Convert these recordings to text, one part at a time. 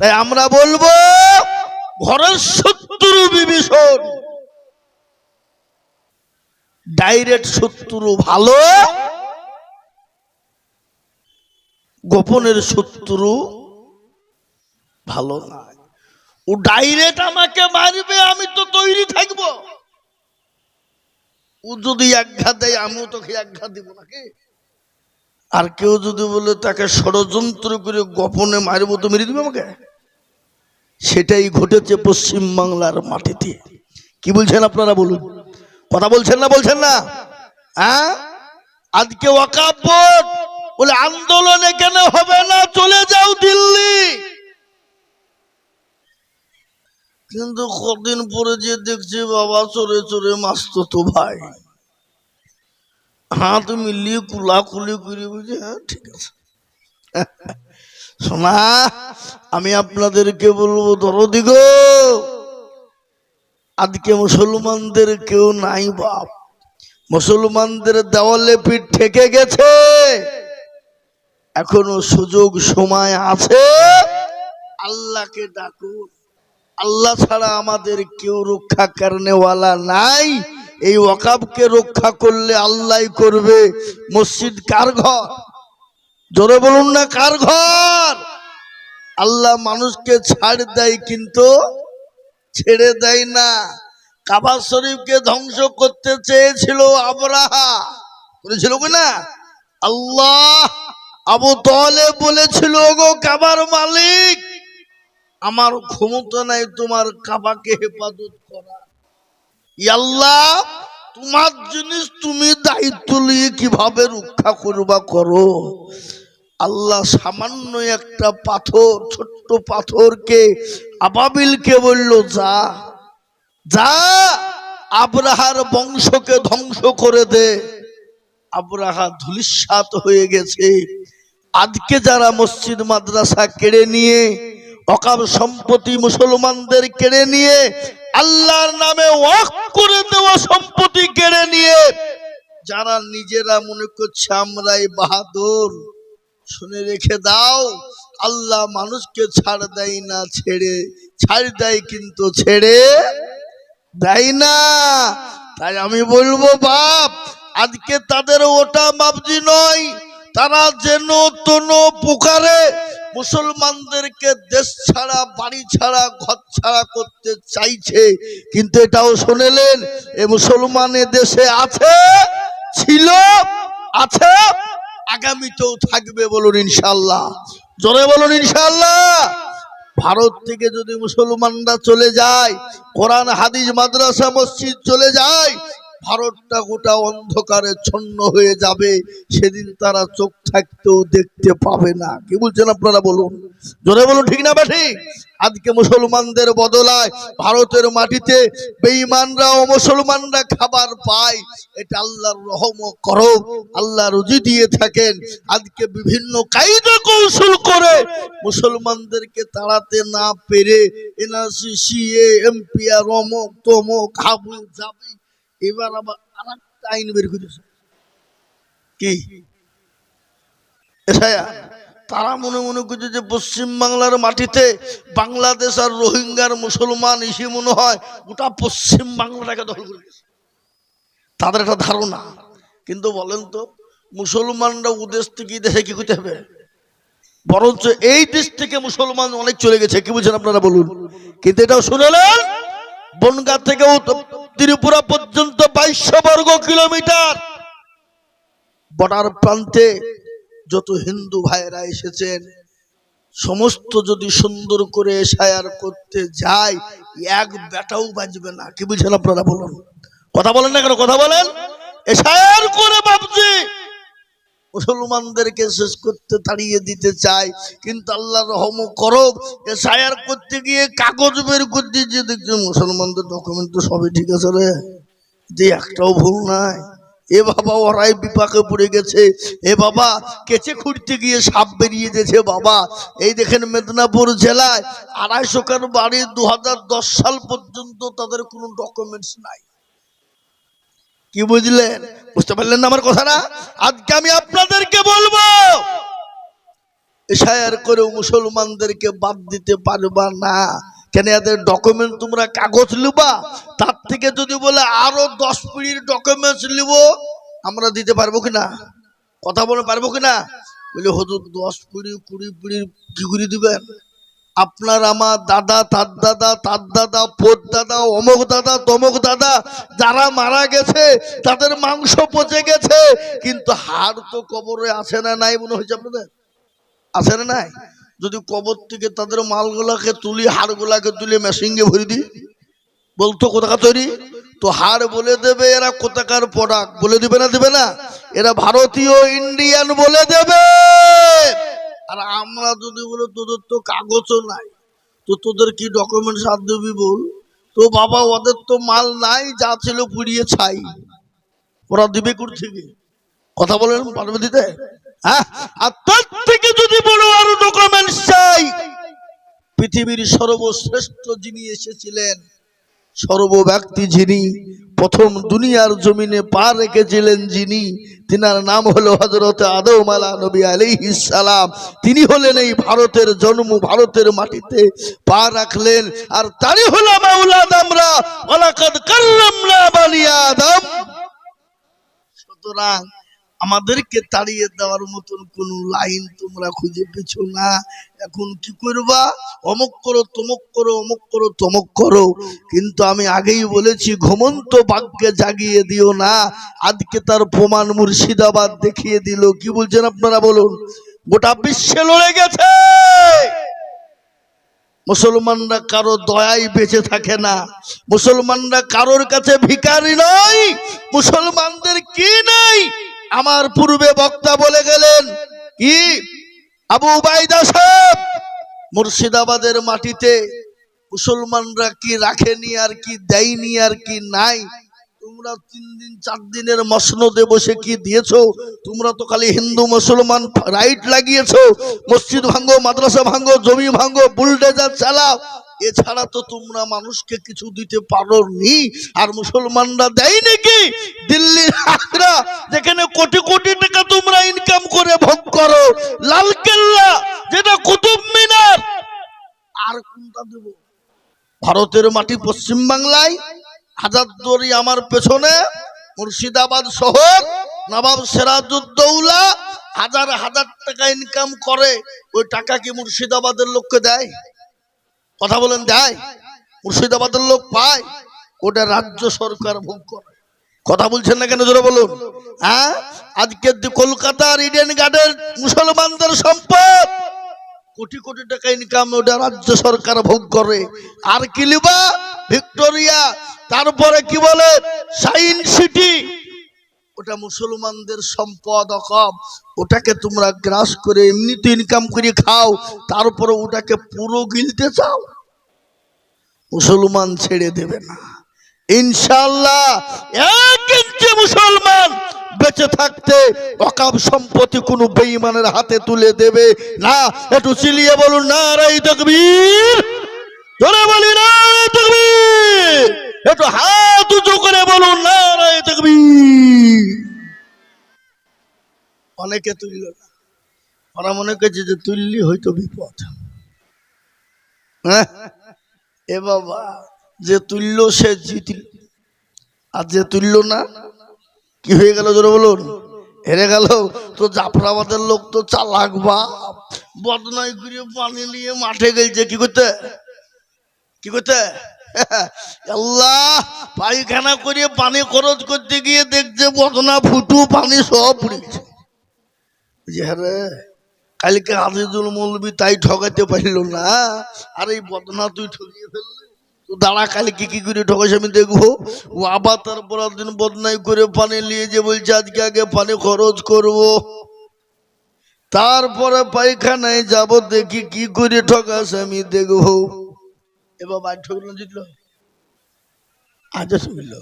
তাই আমরা বলব, ঘরের শত্রু বিভীষণ। ডাইরেক্ট শত্রু ভালো, গোপনের শত্রু ভালো না। ও ডাইরেক্ট আমাকে মারবে, আমি তো তৈরি থাকব। ও যদি একঘাত দেয়, আমিও তোকে একঘাত দিব নাকি? আর কেউ যদি বলে তাকে ষড়যন্ত্র করে গোপনে মারবো, তো মেরে দিবে আমাকে? সেটাই ঘটেছে পশ্চিম বাংলার মাটিতে। কি বলছেন আপনারা বলুন? কথা বলছেন না বলছেন না? হ্যাঁ? আজকে বোর্ড বলে, আন্দোলন এখানে হবে না? চলে যাও দিল্লি! কিন্তু কদিন পরে যে দেখছি, বাবা চোরে চোরে মাস্ত তো ভাই। হাত মিলিয়ে কুলা কুলি করে বুঝে হ্যাঁ ঠিক আছে। শোনা, আমি আপনাদেরকে বলব দরদি গো আজকে মুসলমানদের কেউ নাই বাপ। মুসলমানদের দেওয়ালে পিঠ ঠেকে গেছে। এখনও সুযোগ সময় আছে। আল্লাহকে ডাকুন। আল্লাহ ছাড়া আমাদের কেউ রক্ষা কারণেওয়ালা নাই। এই ওয়াকাবকে রক্ষা করলে আল্লাহ করবে। মসজিদ কার ঘর? জোরে বলুন না, কার ঘর? আল্লাহ মানুষকে ছাড় দেয় কিন্তু ছেড়ে দেয় না। কাবা শরীফকে ধ্বংস করতে চেয়েছিল আবরাহা। করেছিল না? আল্লাহ আবু তলে বলেছিল গো কাবার মালিক, আমার ক্ষমতা নাই তোমার কাবাকে হেফাজত করা ই আল্লাহ তোমার জিনিস তুমি দায়িত্ব নিয়ে কীভাবে রক্ষা করবা করো? আল্লাহ সামান্য একটা পাথর, ছোট্ট পাথরকে, আবাবিলকে বলল, যা যা, আবরাহার বংশকে ধ্বংস করে দে। আবরাহা ধুলিস্বাত হয়ে গেছে। আজকে যারা মসজিদ, মাদ্রাসা কেড়ে নিয়ে অকাব সম্পত্তি মুসলমানদের কেড়ে নিয়ে, আল্লাহর নামে ওয়াক করে দেওয়া সম্পত্তি কেড়ে নিয়ে, যারা নিজেরা মনে করছে আমরাই বাহাদুর, শুনে রেখে দাও, আল্লাহ মানুষকে ছাড় দেয় না, ছেড়ে, ছাড় দেয় কিন্তু ছেড়ে দেয় না। তাই আমি বলব, বাপ, আজকে তাদের ওটা বাবজি নয়, তারা যেন তোন পুকারে মুসলমানদেরকে দেশ ছাড়া, বাড়ি ছাড়া, ঘর ছাড়া করতে চাইছে। কিন্তু এটাও শুনেলেন, এ মুসলমানে দেশে আছে, ছিল, আছে, আগামীতেও থাকবে বলুন ইনশাল্লাহ জোরে বলুন ইনশাল্লাহ ভারত থেকে যদি মুসলমানরা চলে যায়, কোরআন, হাদিস, মাদ্রাসা, মসজিদ চলে যায় ভারতটা গোটা অন্ধকারে ছন্ন হয়ে যাবে, সেদিন তারা চোখ থাকতেও দেখতে পাবে না। কি বলছেন আপনারা বলুন? জোরে বলুন, ঠিক না ঠিক আজকে মুসলমানদের বদলায় ভারতের মাটিতে বেঈমানরা ও মুসলমানরা খাবার পায়। এটা আল্লাহর রহম করো আল্লাহ রুজি দিয়ে থাকেন। আজকে বিভিন্ন কায়দা কৌশল করে মুসলমানদেরকে তাড়াতে না পেরে এনআরসি, সিএ, এমপি, আর অমক তমক হাবু যাবি এবার আবার আর একটা আইন বের করেছে কি? তারা মনে মনে করছে যে পশ্চিম বাংলার মাটিতে বাংলাদেশ আর রোহিঙ্গার মুসলমান ইসে মনে হয় গোটা পশ্চিম বাংলাটাকে দখল করে। তাদের একটা ধারণা। কিন্তু বলেন তো, মুসলমানরা ওদেশ থেকে দেশে কি করতে হবে? বরঞ্চ এই দেশ থেকে মুসলমান অনেক চলে গেছে, কি বুঝছেন আপনারা বলুন? কিন্তু এটাও শুনলেন? বনগা থেকে ত্রিপুরা পর্যন্ত বাইশশো বর্গ কিলোমিটার। বর্ডার প্রান্তে যত হিন্দু ভাইয়েরা এসেছেন, সমস্ত যদি সুন্দর করে এসায়ার করতে যায় এক বেটাও বাজবে না। কি বুঝছেন আপনারা বলুন? কথা বলেন না কেন? কথা বলেন? এসায়ার করে বাবজি মুসলমানদেরকে শেষ করতে তাড়িয়ে দিতে চায়। কিন্তু আল্লাহ রহম করো এসায়ার করতে গিয়ে কাগজ বের করতে যে দেখছি মুসলমানদের ডকুমেন্ট তো সবই ঠিক আছে রে। যে একটাও ভুল নাই। এ বাবা ওরাই বিপাকে পড়ে গেছে। এ বাবা কেচে খুঁড়তে গিয়ে সাপ বেরিয়ে গেছে বাবা। এই দেখেন মেদিনীপুর জেলায় আড়াইশো কার বাড়ি দু হাজার দশ সাল পর্যন্ত তাদের কোনো ডকুমেন্টস নাই। কি বুঝলেন? বুঝতে পারলেন না আমার কথাটা? আজকে আমি আপনাদেরকে বলব, এশায়ার করে মুসলমানদেরকে বাদ দিতে পারবা না। কেন এদের ডকুমেন্ট তোমরা কাগজ লিবা? তার থেকে যদি বলে আরও দশ পিড়ির ডকুমেন্টস লিব, আমরা দিতে পারব কিনা? কথা বলে পারব কিনা? বলে, হজুর, দশ পিড়ি কুড়ি পিড়ির কি করে দিবেন? আপনার আমার দাদা, তার দাদা তার দাদা পোত দাদা অমুক দাদা তমুক দাদা, যারা মারা গেছে, তাদের মাংস পচে গেছে, কিন্তু হাড় তো কবরে আসে না নাই মনে হয়েছে আপনাদের? আসে না নাই? যদি কবর থেকে তাদের মালগুলাকে তুলি, হাড়গুলাকে তুলে, মেশিনকে ভরে দিই, বলতো কোথাকার তৈরি? তো হাড় বলে দেবে, এরা কোথাকার প্রোডাক্ট বলে দিবে না দিবে না? এরা ভারতীয় ইন্ডিয়ান বলে দেবে! আর আমরা যদি বলে, তোদের তো কাগজও নাই, তো তোদের কি ডকুমেন্টস আর দিবি বল? তো বাবা, ওদের তো মাল নাই, যা ছিল পুড়িয়ে ছাই। ওরা দিবে কোর থেকে? কথা বলেন, পারবে দিতে? হ্যাঁ? আর থেকে যদি চাই। পৃথিবীর সর্বশ্রেষ্ঠ যিনি এসেছিলেন সর্বব্যক্তি যিনি প্রথম দুনিয়ার জমিনে পা রেখেছিলেন যিনি, তিনার নাম হলো হজরত আদম আলা নবী আলি ইসালাম তিনি হলেন এই ভারতের জন্ম, ভারতের মাটিতে পা রাখলেন। আর তারই হলো আমরা সুতরাং আমাদেরকে তাড়িয়ে দেওয়ার মতন কোন লাইন তোমরা খুঁজে পেছো না। এখন কি করবা? অমুক করো, তমুক করো, অমুক করো, তমুক করো। কিন্তু আমি আগেই বলেছি, ঘুমন্ত বাক্যে জাগিয়ে দিও না। আজকে তার প্রমাণ মুর্শিদাবাদ দেখিয়ে দিল। কি বলছেন আপনারা বলুন? গোটা বিশ্বে লড়ে গেছে। মুসলমানরা কারও দয়াই বেঁচে থাকে না। মুসলমানরা কারোর কাছে ভিখারি নয়। মুসলমানদের কি নাই? আমার পূর্বে বক্তা বলে গেলেন, কি? আবু উবাইদা সাহেব, মুর্শিদাবাদের মাটিতে মুসলমানরা কি রাখেনি আর কি দেয়নি আর কি নাই? তোমরা তিন দিন, চার দিনের মসনদে বসে কি দিয়েছ? তোমরা তো খালি হিন্দু, মুসলমান, রাইট লাগিয়েছো। মসজিদ ভাঙ্গো, মাদ্রাসা ভাঙ্গো, জমি ভাঙ্গো, বুলডেজার চালাও। এছাড়া তো তোমরা মানুষকে কিছু দিতে পারো নি আর মুসলমানরা দেয় নাকি দিল্লির আগ্রা যেখানে কোটি কোটি টাকা তোমরা ইনকাম করে ভোগ করো। লালকেল্লা, যেটা কুতুব মিনার। আর কোনটা দেবো? ভারতের মাটি পশ্চিম বাংলায় হাজারদুয়ারি আমার পেছনে, মুর্শিদাবাদ শহর, নবাব সেরাজুদ্দৌলা হাজার হাজার টাকা ইনকাম করে। ওই টাকা কি মুর্শিদাবাদের লোককে দেয়? কথা বলেন দেয়? মুর্শিদাবাদের লোক পায়, ওটা রাজ্য সরকার ভোগ করে। কথা বলছেন না কেন জোরে বলুন? হ্যাঁ? আজকে কলকাতার ইডেন গার্ডেন মুসলমানদের সম্পদ। কোটি কোটি টাকা ইনকাম ওটা রাজ্য সরকার ভোগ করে। আর কি লিবা? ভিক্টোরিয়া। তারপরে কি বলে? Science city. ওটা মুসলমানদের সম্পদ অকম ওটাকে তোমরা গ্রাস করে এমনিতে ইনকাম করে খাও, তারপরে ওটাকে পুরো গিলতে চাও। মুসলমান ছেড়ে দেবে না। ইনশাল্লাহ মুসলমান বেঁচে থাকতে অকাব সম্পত্তি কোনো বেঈমানের হাতে তুলে দেবে না। একটু চিলিয়ে বলুন না রাই তকবীর। ধরে বলি না তকবীর। একটু হাত উঁচু করে বলুন না রাই অনেকে তুলল না। ওরা মনে করছে যে তুললি হয়তো বিপদ। হ্যাঁ? এ বাবা, যে তুললো সে জিতল। আর যে তুললো না, কি হয়ে গেল জোরে বলুন? হেরে গেল? তো জাফরাবাদের লোক তো চালাক বা বদনাই করে পানি নিয়ে মাঠে গেছে কি করতে? কি করতে? আল্লাহ, পায়খানা করে পানি খরচ করতে গিয়ে দেখছে বদনা, ফুটু, পানি সব পড়ে গেছে। যে হ্যাঁ কালকে আজিজুল মৌলবি তাই ঠকাতে পারল না। আর এই বদনা তুই ঠকিয়ে ফেললি। দাঁড়া, কালকে কি করে ঠকাইছে আমি দেখব? ও আবার তারপর দিন বদনাই করে পানি নিয়ে যে বলছে, আজকে আগে পানি খরচ করব। তারপরে পায়খানায় যাব, দেখি কি করে ঠকাস আমি দেখব। এবার বাড়ি ঠকলো জিতলো। আজ শুনল।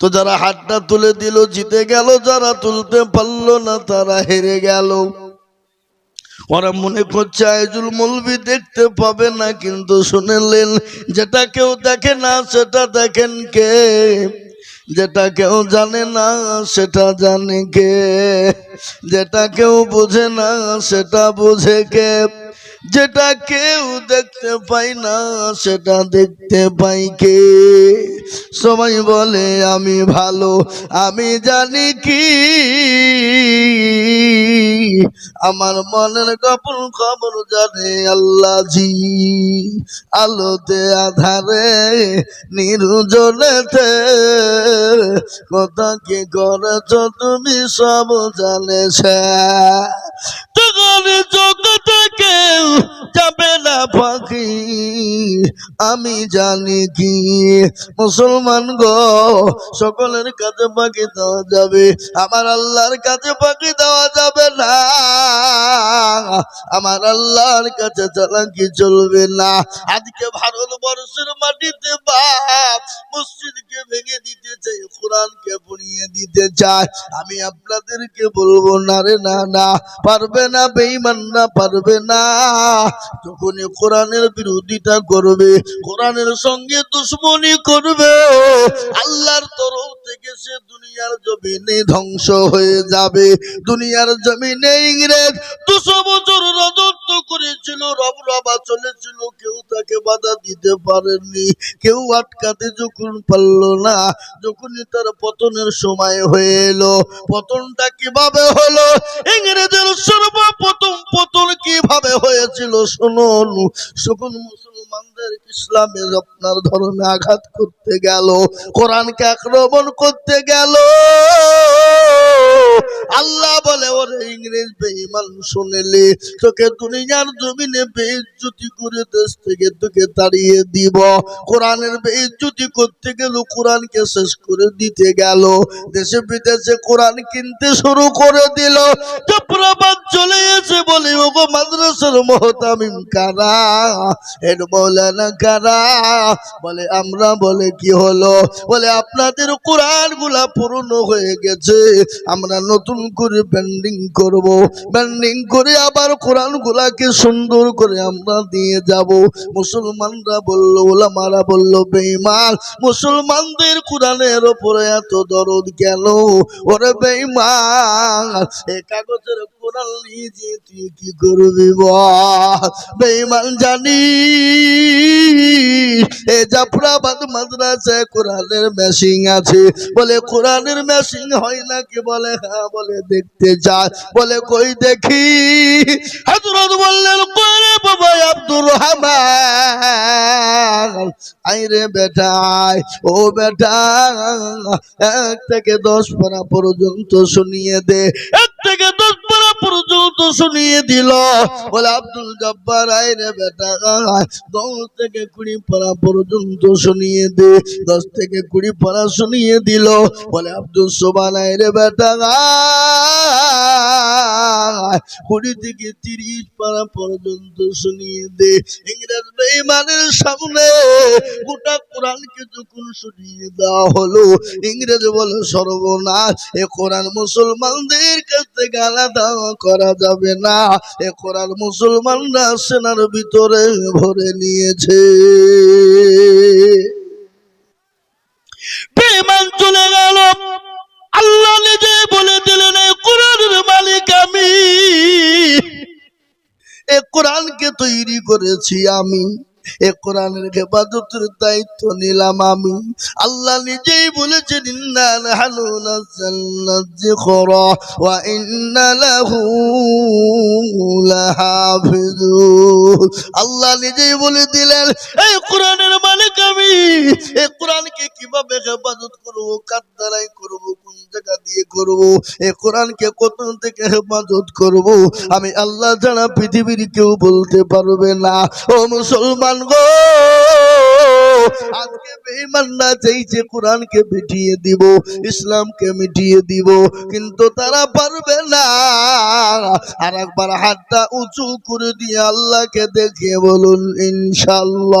তো যারা হাতটা তুলে দিল, জিতে গেল। যারা তুলতে পারল না, তারা হেরে গেল। ওরা মনে করছে, আইজুল মলবি দেখতে পাবে না, কিন্তু শুনেলেন, যেটা কেউ দেখে না, সেটা দেখেন কে? যেটা কেউ জানে না, সেটা জানে কে? যেটা কেউ বোঝে না, সেটা বোঝে কে? যেটা কেউ দেখতে পাই না, সেটা দেখতে পাই কে? সবাই বলে, আমি ভালো, আমি জানি কি। আমার মনের গোপন খবর জানে আল্লাহ জি আলোতে আধারে নির্জনেতে কথা কি করেছ তুমি সব জানেছে তখন জগতে কেউ যাবে না পাখি আমি জানি কি, মুসলমান গো, সকলের কাছে পাখি দেওয়া যাবে। আমার আল্লাহর কাছে পাখি দেওয়া যাবে না। আমার আল্লাহর কাছে চালাকি চলবে না। আজকে ভারতবর্ষের মাটিতে বাপ মসজিদকে ভেঙে দিতে চাই কোরআনকে পুড়িয়ে দিতে চায়। আমি আপনাদেরকে বলব, না রে, না না, পারবে না বেইমান না, পারবে না। যখনই কোরআনের বিরোধিতা করবে, কোরআনের সঙ্গে দুশ্মনী করবে, আল্লাহর তরফ থেকে সে দুনিয়ার জমিনে ধ্বংস হয়ে যাবে। দুনিয়ার জমিনে ইংরেজ দুশো বছর রাজত্ব করেছিল, রব রবা চলেছিল, কেউ তাকে বাধা দিতে পারেনি কেউ আটকাতে যখন পারল না, যখনই তার পতনের সময় হয়ে এলো। পতনটা কীভাবে হলো? ইংরেজের সর্বপ্রথম পতন কীভাবে হয়েছিল শুনুন শকুন মুসলমানদের ইসলামের আপনার ধর্মে আঘাত করতে গেল কোরআনকে আক্রমণ করতে গেল। আল্লাহ বলে, ওরে ইংরেজ বেঈমান শুনেলে তোকে দুনিয়ার জমিনে বেইজ্জতি করে দেশ থেকে তোকে তাড়িয়ে দিব। কোরআনের বেইজ্জতি করতে গেল কোরআনকে শেষ করে দিতে গেল। দেশে বিদেশে কোরআন কিনতে শুরু করে দিল। চপ্রাবাদ চলে এসে বলে, ওগো মাদ্রাসার মহতামিম কারা? এর মৌলানা কারা? বলে, আমরা বলে কি হলো? বলে, আপনাদের কোরআনগুলা পুরনো হয়ে গেছে। আমরা নতুন করে ব্যান্ডিং করব। ব্যান্ডিং করে আবার কোরআন গুলাকে সুন্দর করে আমরা দিয়ে যাব। মুসলমানরা বলল, ওলামারা বলল বেইমান মুসলমানদের কোরআনের ওপরে এত দরদ গেল ওরে বেঈমান, এ কাগজের কোরআন নিয়ে তুই কি করবি জানি এ জাফরাবাদ মাদ্রাসায় কোরআনের আছে। বলে, কোরআনের মেশিং হয় নাকি বলে হ্যাঁ বলে, দেখতে যায় বলে, কই দেখি? হযরত বললেন করে বাবা আব্দুর রহমান? আইরে বেটাই ও বেটা, এক থেকে দশ পারা পর্যন্ত শুনিয়ে দে। এক থেকে দশ পর্যন্ত শুনিয়ে দিল। বলে, আব্দুল জব্বার আইরে বেটা দশ থেকে কুড়ি পারা পর্যন্ত শুনিয়ে দে। দশ থেকে কুড়ি পারা শুনিয়ে দিল। বলে, আব্দুল সোবান আইরে বেটা থেকে তিরিশ পারা পর্যন্ত শুনিয়ে দে। ইংরেজ বেঈমানের সামনে গোটা কোরআনকে যখন শুনিয়ে দেওয়া হলো, ইংরেজ বলে, সর্বনাশ, এ কোরআন মুসলমানদের আলাদা করা যাবে না। এ কোরআন মুসলমানরা সেনার ভিতরে ভরে নিয়েছে। বেঈমান চলে গেল। তৈরি করেছি আমি। এ কোরআনের হেফাজতের দায়িত্ব নিলাম আমি। আল্লাহ নিজেই বলেছেন ওয়া ইন্না লাহু আল্লাহ নিজেই বলে দিলেন এই কোরআনের মালিক আমি। এই কোরআনকে কীভাবে হেফাজত করব, কার দ্বারাই করব, কোন জায়গা দিয়ে করব এই কোরআনকে কত থেকে হেফাজত করব? আমি আল্লাহ ছাড়া পৃথিবীর কেউ বলতে পারবে না। ও মুসলমান গো। আজকে চাইছে কোরআনকে মিটিয়ে দিব, ইসলামকে মিটিয়ে দিব, কিন্তু তারা পারবে না। আর একবার হাতটা উঁচু করে দিয়ে আল্লাহকে দেখে বলুন, ইনশাল্লাহ।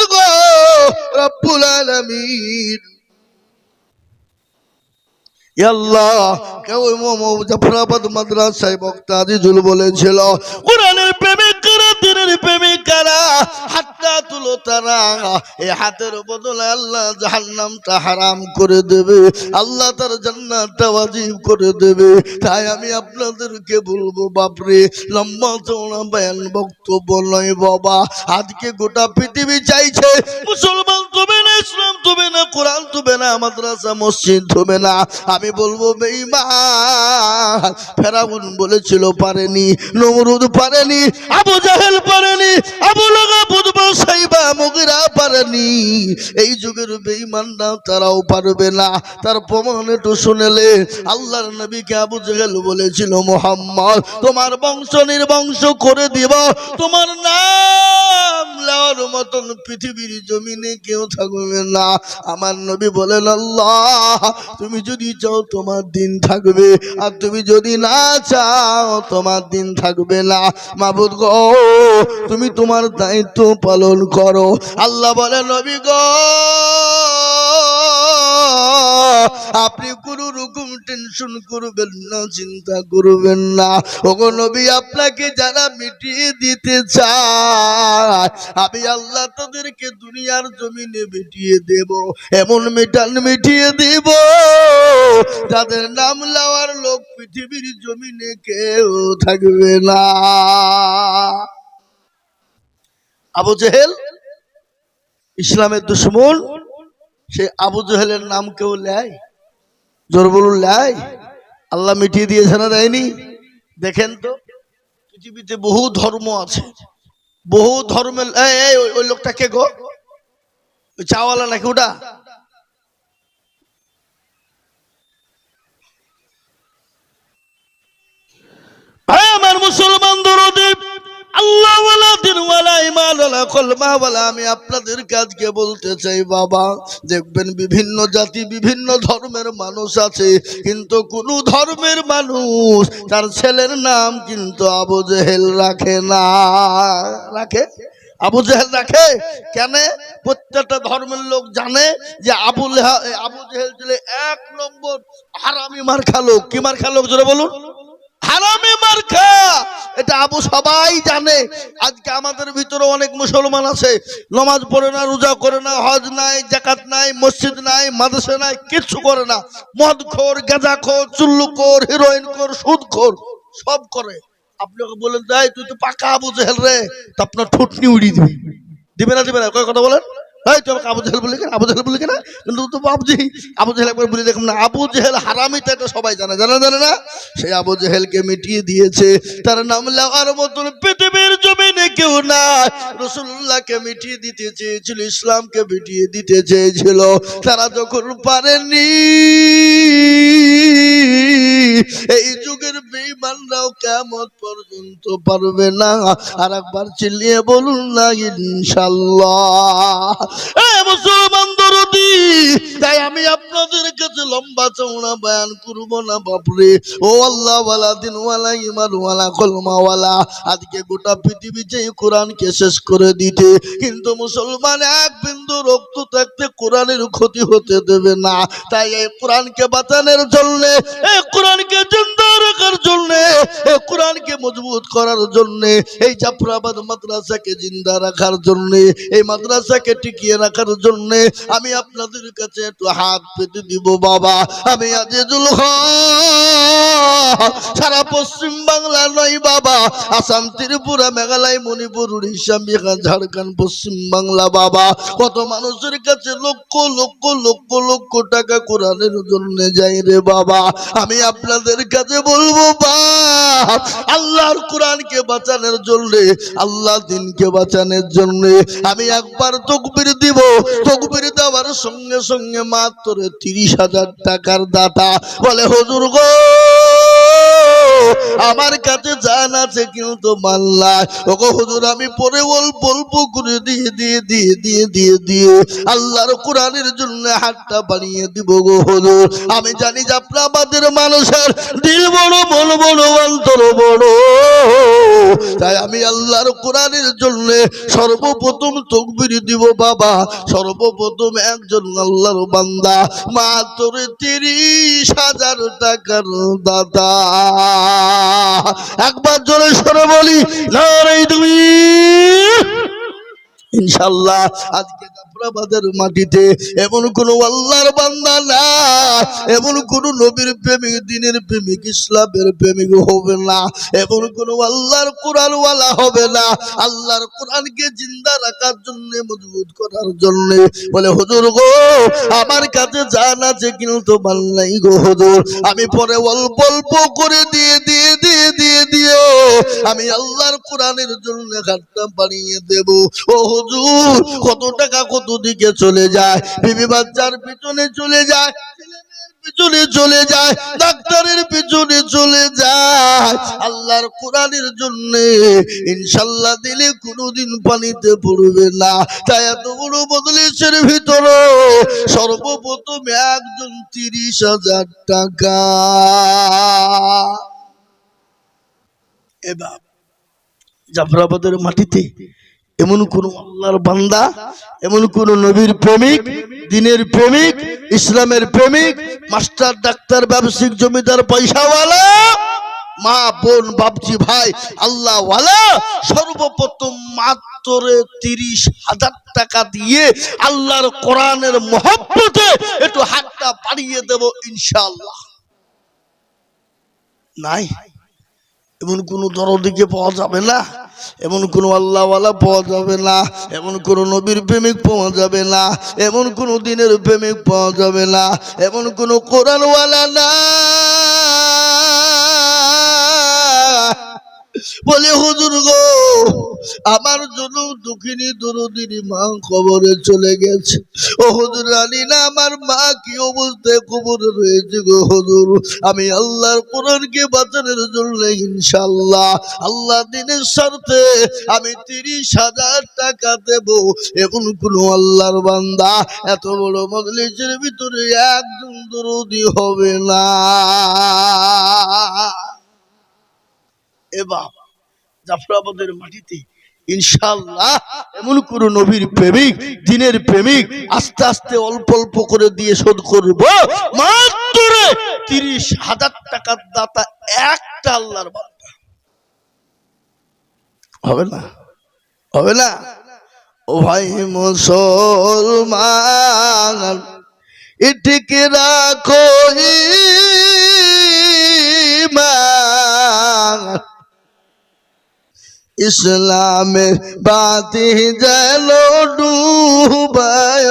রব্বুল আলামিন। আল্লাহ কেউ জাফরাবাদ মাদ্রাসায় বক্তা আজিজুল বলেছিল কোরআনের প্রেমিক কারা দিনের প্রেমিক হাতটা তুলো তারা। এই হাতের বদলে আল্লাহ জাহান্নামটা হারাম করে দেবে। আল্লাহ তার জান্নাতটা ওয়াজিব করে দেবে। তাই আমি আপনাদেরকে বলব, বাপরে, লম্বা চৌড়া বয়ান বক্তব্য নয় বাবা। আজকে গোটা পৃথিবী চাইছে, মুসলমান তবে না ইসলাম তবে না, কোরআন তবে না, মাদ্রাসা, মসজিদ তবে না। আমি বলব, বেঈমান, ফেরাউন বলেছিল, পারেনি, নমরুদ পারেনি, আবু জাহেল পারেনি, আবু লাগা বুধবা সাইবা, মুগিরা পারেনি। এই যুগের বেঈমানরা তারাও পারবে না। তার প্রমাণ একটু শুনেলে, আল্লাহর নবীকে আবু জাহেল বলেছিল, মোহাম্মদ, তোমার বংশ নির্বংশ করে দিব, তোমার নাম নেওয়ার মতন পৃথিবীর জমিনে কেউ থাকবে না। আমার নবী বলেন, আল্লাহ, তুমি যদি চাও তোমার দিন থাকবে, আর তুমি যদি না চাও তোমার দিন থাকবে না। মাবুদ গো, তুমি তোমার দায়িত্ব পালন করো। আল্লাহ বলে নবী গো, আপনি কোনো টেনশন করবেন না, চিন্তা করবেন না। ওগো নবী, আপনাকে যারা মিটিয়ে দিতে চায়, আমি আল্লাহ তাদেরকে দুনিয়ার জমিনে মিটিয়ে দেব, এমন মেটান মিটিয়ে দেব তাদের নাম লওয়ার লোক পৃথিবীর জমিনে কেউ থাকবে না। আবু জেহেল, ইসলামের দুশ্মন, সে আবু জহেলের নাম কেউ লেয় জোর বলুন লেয় আল্লাহ মিটিয়ে দিয়েছে না দেয়নি? দেখেন তো, পৃথিবীতে বহু ধর্ম আছে। বহু ধর্মের ওই- লোকটা কে গো? চাওয়ালা নাকি ওটা? আমার মুসলমান দরদে আল্লাহ ওয়ালা আমি আপনাদের কাজকে বলতে চাই, বাবা, দেখবেন বিভিন্ন জাতি, বিভিন্ন ধর্মের মানুষ আছে, কিন্তু কোন ধর্মের মানুষ তার ছেলের নাম কিন্তু আবু জেহেল রাখে না। রাখে? আবু জেহেল রাখে? কেন? প্রত্যেকটা ধর্মের লোক জানে যে আবু আবু জেহেল ছিল এক নম্বর হারামি মার খালোক কি মার খালোক জোরে বলুন? হারামে মার্কা এটা আবু সবাই জানে। আজকে আমাদের ভিতরে অনেক মুসলমান আছে। নমাজ পড়ে না, রোজা করে না, হজ নাই জাকাত নাই, মসজিদ নাই, মাদ্রাসা নাই, কিচ্ছু করে না। মদ খোর গাঁজা খোর চুল্লু খোর হিরোইন খোর সুদ খোর সব করে। আপনাকে বলেন যাই তুই তো পাকা আবু জেহেল রে। তো আপনার ঠুটনি উড়িয়ে দিবি। দিবে না দিবে না। কয় কথা বলেন? আবু কেন? কিন্তু তো আবু দেখুন না, আবু জেহেল সবাই জানে। জানে না সেই আবু জেহেলকে মিটিয়ে দিয়েছে। তার নাম পৃথিবীর কেউ না মিটিয়ে ইসলামকে মিটিয়ে দিতে চেয়েছিল। তারা যখন পারেনি এই যুগের বেঈমানরাও কেমন পর্যন্ত পারবে না? আর একবার চিল্লিয়ে বলুন না ইনশাল্লাহ। দরদি তাই আমি আপনাদের কাছে লম্বা চৌড়া বয়ান করব না বাপরে। ও আল্লাহ ওয়ালা দিন ওয়ালা ইমান ওয়ালা কলমা ওয়ালা। আজকে গোটা পৃথিবী যে কোরআনকে শেষ করে দিতে, কিন্তু মুসলমান এক বিন্দু রক্ত থাকতে কোরআনের ক্ষতি হতে দেবে না। তাই এই কোরআনকে বাঁচানোর জন্য, এই কোরআনকে জিন্দা রাখার জন্য কোরআনকে মজবুত করার জন্য, এই জাফরাবাদ মাদ্রাসাকে জিন্দা রাখার জন্য, এই মাদ্রাসাকে টিকিয়ে রাখার জন্য আমি আপনাদের কাছে একটু হাত পেতে দিব বাবা। আমি আজিজুল সারা পশ্চিম বাংলা নয় বাবা। আসাম, ত্রিপুরা, মেঘালয়, মণিপুর, উড়িষ্যা, বিহার, ঝাড়খণ্ড, পশ্চিম বাংলা বাবা। কত মানুষের কাছে লক্ষ লক্ষ লক্ষ লক্ষ টাকা কোরআনের জন্য যাই রে বাবা। আমি আপনাদের কাছে বলব, বাপ, আল্লাহর কোরআনকে বাঁচানোর জন্য, আল্লাহ দিনকে বাঁচানোর জন্য আমি একবার তকবির দিব। তকবির দেওয়ার সঙ্গে সঙ্গে মাত্র তিরিশ হাজার টাকার দাতা বলে, হজুর গো আমার কাছে জান আছে, কিন্তু মাল্লা ওগো হুজুর, আমি পরে অল্প বলব করে দিয়ে দিয়ে দিয়ে দিয়ে দিয়ে দিয়ে। আল্লাহর কোরআনের জন্য হাতটা বানিয়ে দিব গো হুজুর। আমি জানি যে আপনাদের মানুষের দিল বড় বল বড়, অন্তর বড়। তাই আমি আল্লাহর কোরআনের জন্য সর্বপ্রথম তকবির দিব, বাবা। সর্বপ্রথম একজন আল্লাহর বান্দা, মাত্র তিরিশ হাজার টাকার দাদা। একবার জোরে সরে বলি নারাই তুমি ইনশাল্লাহ আজকে জাফরাবাদের মাটিতে এমন কোন আল্লাহর বান্দা না এমন কোন নবীর প্রেমিক, দিনের প্রেমিক, ইসলামের প্রেমিক হবে না, এমন কোন আল্লাহর কোরআনওয়ালা হবে না। আল্লাহর কোরআনকে জিন্দা রাখার জন্য, মজবুত করার জন্য বলে, হুজুর গো, আমার কাছে জান আছে, কিন্তু ভালো নাই গো হুজুর। আমি পরে অল্প অল্প করে দিয়ে দিয়ে আমি আল্লাহর কোরআনের জন্য দেব। ও হুজুর, কত টাকা কত দিকে চলে যায়? বিবি বাচ্চার পিছনে চলে যায় পিছনে চলে যায়, ডাক্তারের পিছনে চলে যায়। আল্লাহর কোরআনের জন্য ইনশাল্লাহ দিলে কোনোদিন পানিতে পড়বে না। তাই এত বড় বদলেছের ভিতরে সর্বপ্রথম একজন তিরিশ হাজার টাকা। এবার জাফরাবাদের মাটিতে এমন কোন আল্লাহর বান্দা, এমন কোন নবীর প্রেমিক, দিনের প্রেমিক, ইসলামের প্রেমিক, মাস্টার, ডাক্তার, ব্যবসায়িক, জমিদার, পয়সাওয়ালা, মা, বোন, বাপজি, ভাই আল্লাহ সর্বপ্রথম মাত্র তিরিশ হাজার টাকা দিয়ে আল্লাহর কোরআনের মহব্বতে একটু হাতটা বাড়িয়ে দেব ইনশাআল্লাহ। নাই? এমন কোনো দরদিকে পাওয়া যাবে না। এমন কোনো আল্লাহওয়ালা পাওয়া যাবে না। এমন কোনো নবীর প্রেমিক পাওয়া যাবে না। এমন কোনো দিনের প্রেমিক পাওয়া যাবে না। এমন কোনো কোরআনওয়ালা না বলে, হুজুর গো, আমার জন্য দুঃখিনী দরদিনী মা খবরে চলে গেছে। ও হুজুর রানী, না আমার মা কি অবস্থায় কবরে রয়েছে গো হুজুর? আমি আল্লাহর কোরআনকে বাঁচানোর জন্য ইনশাল্লাহ আল্লাহ দিনের স্বার্থে আমি তিরিশ হাজার টাকা দেব। এমন কোন আল্লাহর বান্দা এত বড় মজলিসের ভিতরে একজন দুরুদি হবে না। এবার জাফরাবাদের মাটিতে ইনশাল্লাহ এমন কোন নবীর প্রেমিক, দিনের প্রেমিক আস্তে আস্তে অল্প অল্প করে দিয়ে শোধ করব। মাত্র তিরিশ হাজার টাকার দাতা একটা আল্লাহর বান্দা। হবে না? হবে না? ও ভাই মুসলমান এটিকে রাখো ইসলামের বাতি যেন ডুবায়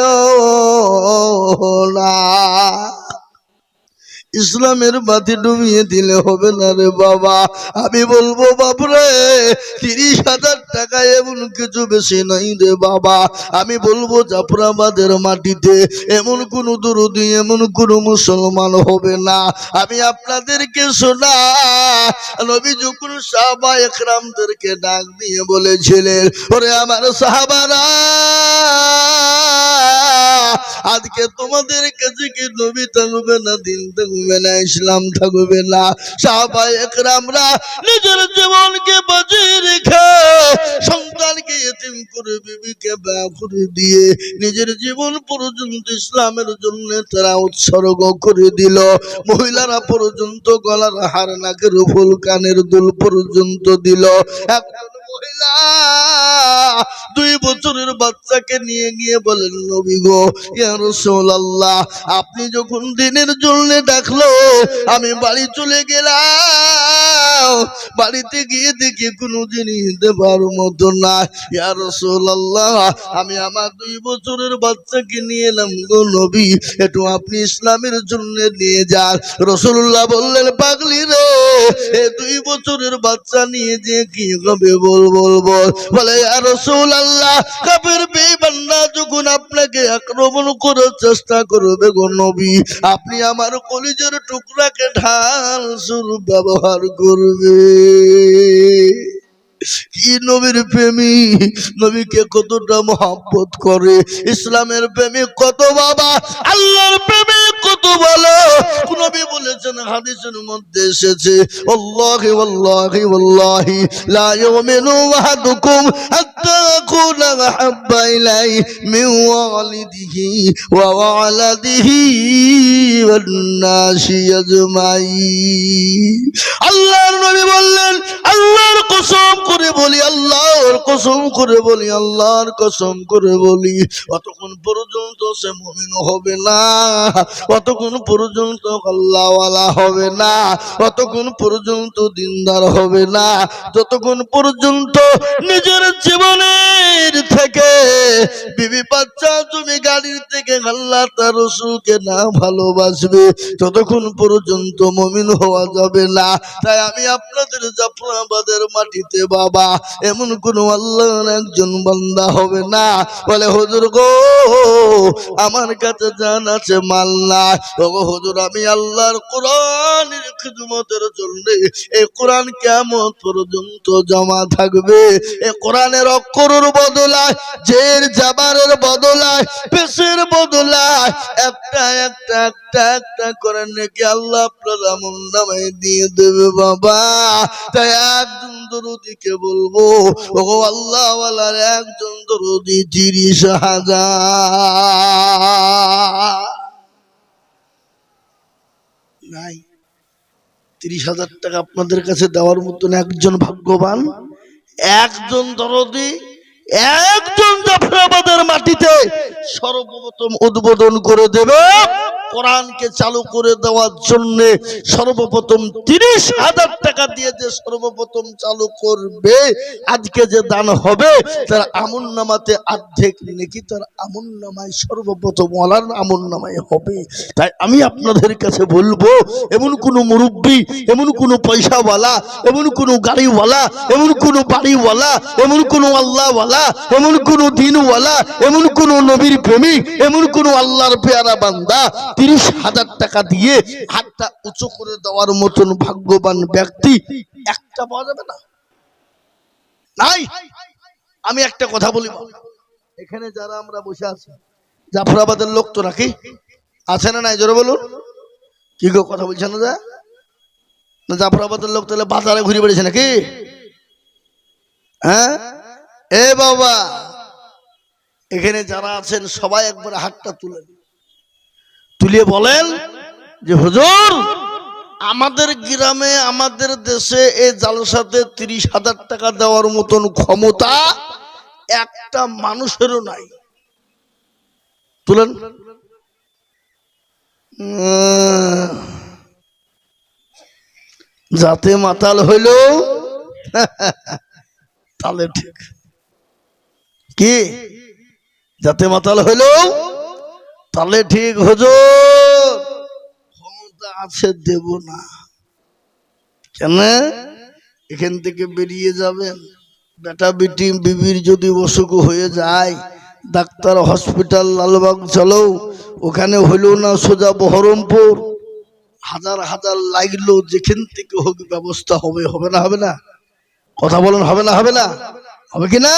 না। ইসলামের বাতি ডুবিয়ে দিলে হবে না রে বাবা। আমি বলব বাবরে তিরিশ হাজার টাকা এমন কিছু বেশি নাই রে বাবা। আমি বলব, জাফরাবাদের মাটিতে এমন কোন দরদি এমন কোন মুসলমান হবে না। আমি আপনাদেরকে শোনা, নবী যখন সাহাবা একরামদেরকে ডাক দিয়ে বলেছিলেন, ওরে আমার সাহাবারা আজকে তোমাদের কাছে কি নবী থাকবে না, দিন থাকবে না, ইসলাম থাকবে না? সাহাবা একরামরা নিজের জীবনকে বাঁচিয়ে রেখে সন্তানকে এতিম করে, বিবিকে ব্যয় করে দিয়ে নিজের জীবন পর্যন্ত ইসলামের জন্য তারা উৎসর্গ করে দিল। মহিলারা পর্যন্ত গলার হার, নাকের ফুল, কানের দুল পর্যন্ত দিল। মহিলা দুই বছরের বাচ্চাকে নিয়ে গিয়ে বলেন, নবী গো, ইয়া আল্লাহ আপনি যখন দিনের জন্য দেখল আমি বাড়ি চলে গেলাম। যাও, বাড়িতে গিয়ে দেখি কোনো জিনিস দেবার মতো না ইয়া রাসূলুল্লাহ, আমি আমার দুই বছরের বাচ্চাকে নিয়ে এলাম গো নবী, একটু আপনি ইসলামের জন্য নিয়ে যান। রসুল্লাহ বললেন, পাগলি রে, এ দুই বছরের বাচ্চা নিয়ে যে কি হবে বল বল বল? বলে আর রসুল আল্লাহ কাপের বেবান্না যখন আপনাকে আক্রমণ করার চেষ্টা করবে গো নবী, আপনি আমার কলিজের টুকরাকে ঢাল স্বরূপ ব্যবহার করবে কি নবীর প্রেমী, নবীকে কতটা মহাব্বত করে? ইসলামের প্রেমী কত বাবা, আল্লাহর প্রেমী কত ভালো নবী বলেছেন, হাদিসের মধ্যে এসেছে, আল্লাহি ওয়াল্লাহি ওয়াল্লাহি লা ইউমিনু আহাদুকুম হাত্তা আকুনা আহাব্বা ইলাই মিন ওয়ালিদিহি ওয়া ওয়ালাদিহি ওয়ান নাসি আজমাইন। আল্লাহর নবী বললেন, আল্লাহর কসম করে বলি আল্লাহর কসম করে বলি, আল্লাহর কসম করে বলি, অতক্ষণ পর্যন্ত সে মমিন হবে না, অতক্ষণ পর্যন্ত আল্লাহওয়ালা হবে না, অতক্ষণ পর্যন্ত দিনদার হবে না, যতক্ষণ পর্যন্ত নিজের থেকে বিবি বাচ্চা জমি গাড়ির থেকে আল্লাহ তার রসুলকে না ভালোবাসবে, ততক্ষণ পর্যন্ত মমিন হওয়া যাবে না। তাই আমি আপনাদের জাফরাবাদের মাটিতে বাবা, এমন কোন আল্লাহর একজন বান্দা হবে না। বলে, হুজুর গো, আমার কাছে জান আছে, মাল না হুজুর, আমি আল্লাহর কোরআনের খিদমতের জন্য এই কোরআন কেমন পর্যন্ত জমা থাকবে? এ কোরআনের অক্ষরের বদলায় আল্লাহ একজন দরদি তিরিশ হাজার। তিরিশ হাজার টাকা আপনাদের কাছে দেওয়ার মতন একজন ভাগ্যবান, একজন দরদি একজন জাফরাবাদের মাটিতে সর্বপ্রথম উদ্বোধন করে দেবে কোরআনকে চালু করে দেওয়ার জন্য সর্বপ্রথম তিরিশ হাজার টাকা দিয়ে যে সর্বপ্রথম চালু করবে, আজকে যে দান হবে, তার আমন নামাতে অর্ধেক নাকি, তার আমন নামায় সর্বপ্রথম ওয়ালার আমন নামায় হবে। তাই আমি আপনাদের কাছে বলব, এমন কোন মুরব্বী, এমন কোন পয়সাওয়ালা, এমন কোন গাড়িওয়ালা, এমন কোন বাড়িওয়ালা, এমন কোন আল্লাহওয়ালা, এমন কোন দিনওয়ালা, এমন কোন নবীর প্রেমিক, এমন কোন আল্লাহর পেয়ারা বান্দা তিরিশ হাজার টাকা দিয়ে হাতটা উঁচু করে দেওয়ার মতন ভাগ্যবান ব্যক্তি একটা পাওয়া যাবে না? নাই? আমি একটা কথা বলি এখানে যারা আমরা বসে আছি, জাফরাবাদের লোক তো নাকি? আছে না নাই? জোরে বলুন। কি গো কথা বলছেন না? না জাফরাবাদের লোক তাহলে বাজারে ঘুরে বেড়েছে নাকি? হ্যাঁ? এ বাবা। এখানে যারা আছেন, সবাই একবার হাতটা তুলে। তুলে বলেন যে, হুজুর, আমাদের গ্রামে, আমাদের দেশে এই জালসাতে তিরিশ হাজার টাকা দেওয়ার মতন ক্ষমতা একটা মানুষেরও নাই। তুলেন। যাতে মাতাল হইল তাহলে ঠিক। কি? যাতে মাতাল হইল তাহলে ঠিক, হুজুর? ক্ষমতা আছে, দেব না। কেন? এখান থেকে বেরিয়ে যাবেন। বেটা বেটি, বিবির যদি অসুখ হয়ে যায়, ডাক্তার, হসপিটাল, লালবাগ চলো। ওখানে হইল না সোজা বহরমপুর। হাজার হাজার লাগল, যেখান থেকে হোক ব্যবস্থা হবে হবে না হবে না? কথা বলেন, হবে না হবে না? হবে কি না?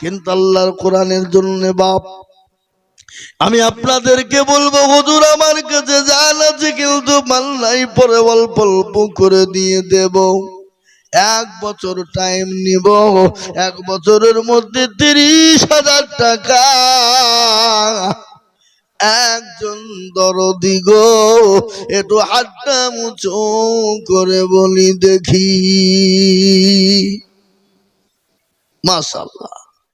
কিন্তু আল্লাহর কোরআনের জন্য বাপ আমি আপনাদেরকে বলব, হুজুর আমার কাছে জান আছে, কিন্তু মাল্লাই পরে অল্প অল্প করে দিয়ে দেব। এক বছর টাইম নিব, এক বছরের মধ্যে তিরিশ হাজার টাকা। একজন দরদি গো, একটু হাতটা মুচো করে বলি দেখি। মাশাল্লাহ